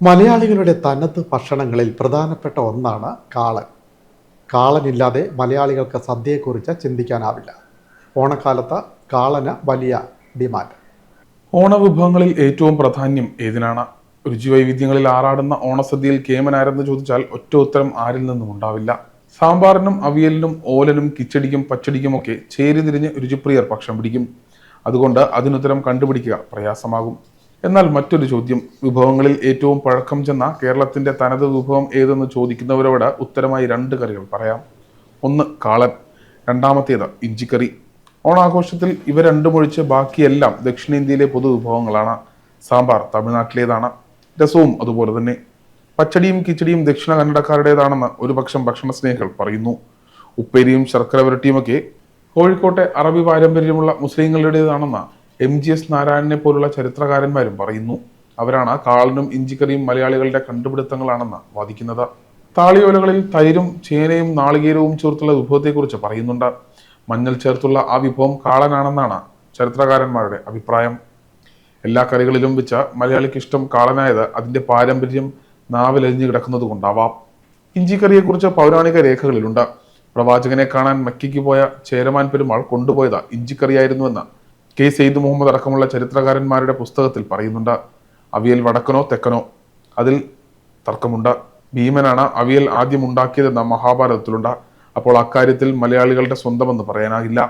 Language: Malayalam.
മലയാളികളുടെ തനത് ഭക്ഷണങ്ങളിൽ പ്രധാനപ്പെട്ട ഒന്നാണ് കാളൻ. കാളനില്ലാതെ മലയാളികൾക്ക് സദ്യയെക്കുറിച്ച് ചിന്തിക്കാനാവില്ല. ഓണക്കാലത്ത് കാളന് വലിയ ഡിമാൻഡ്. ഓണവിഭവങ്ങളിൽ ഏറ്റവും പ്രാധാന്യം ഏതിനാണ്? രുചിവൈവിധ്യങ്ങളിൽ ആറാടുന്ന ഓണസദ്യയിൽ കേമനാരെന്ന് ചോദിച്ചാൽ ഒറ്റ ഉത്തരം ആരിൽ നിന്നും ഉണ്ടാവില്ല. സാമ്പാറിനും അവിയലിനും ഓലനും കിച്ചടിക്കും പച്ചടിക്കുമൊക്കെ ചേരി തിരിഞ്ഞ് രുചിപ്രിയർ പക്ഷം പിടിക്കും. അതുകൊണ്ട് അതിനുത്തരം കണ്ടുപിടിക്കുക പ്രയാസമാകും. എന്നാൽ മറ്റൊരു ചോദ്യം. വിഭവങ്ങളിൽ ഏറ്റവും പഴക്കം ചെന്ന കേരളത്തിന്റെ തനത് വിഭവം ഏതെന്ന് ചോദിക്കുന്നവരോട് ഉത്തരമായി രണ്ട് കറികൾ പറയാം. ഒന്ന് കാളൻ രണ്ടാമത്തേത് ഇഞ്ചിക്കറി. ഓണാഘോഷത്തിൽ ഇവ രണ്ടും ഒഴിച്ച് ബാക്കിയെല്ലാം ദക്ഷിണേന്ത്യയിലെ പൊതു വിഭവങ്ങളാണ്. സാമ്പാർ തമിഴ്നാട്ടിലേതാണ്. രസവും അതുപോലെ തന്നെ. പച്ചടിയും കിച്ചടിയും ദക്ഷിണ കന്നഡക്കാരുടേതാണെന്ന് ഒരുപക്ഷം ഭക്ഷണ സ്നേഹികൾ പറയുന്നു. ഉപ്പേരിയും ശർക്കര വരട്ടിയുമൊക്കെ കോഴിക്കോട്ടെ അറബി പാരമ്പര്യമുള്ള മുസ്ലിങ്ങളുടേതാണെന്ന് എം ജി എസ് നാരായണനെ പോലുള്ള ചരിത്രകാരന്മാരും പറയുന്നു അവരാണ് കാളനും ഇഞ്ചിക്കറിയും മലയാളികളുടെ കണ്ടുപിടുത്തങ്ങളാണെന്ന് വാദിക്കുന്നത്. താളിയോലകളിൽ തൈരും ചേനയും നാളികേരവും ചേർത്തുള്ള വിഭവത്തെക്കുറിച്ച് പറയുന്നുണ്ട്. മഞ്ഞൾ ചേർത്തുള്ള ആ വിഭവം കാളനാണെന്നാണ് ചരിത്രകാരന്മാരുടെ അഭിപ്രായം. എല്ലാ കറികളിലും വെച്ച് മലയാളിക്ക് ഇഷ്ടം കാളനായത് അതിന്റെ പാരമ്പര്യം നാവിലരിഞ്ഞു കിടക്കുന്നത് കൊണ്ടാവാം. ഇഞ്ചിക്കറിയെക്കുറിച്ച് പൗരാണിക രേഖകളിലുണ്ട്. പ്രവാചകനെ കാണാൻ മക്കിക്ക് പോയ ചേരമാൻ പെരുമാൾ കൊണ്ടുപോയത് ഇഞ്ചിക്കറിയായിരുന്നുവെന്ന് കെ സെയ്ദ് മുഹമ്മദ് അടക്കമുള്ള ചരിത്രകാരന്മാരുടെ പുസ്തകത്തിൽ പറയുന്നുണ്ട് അവിയൽ വടക്കനോ തെക്കനോ. അതിൽ തർക്കമുണ്ട്. ഭീമനാണ് അവിയൽ ആദ്യം ഉണ്ടാക്കിയതെന്ന മഹാഭാരതത്തിലുണ്ട്. അപ്പോൾ അക്കാര്യത്തിൽ മലയാളികളുടെ സ്വന്തമെന്ന് പറയാനാകില്ല.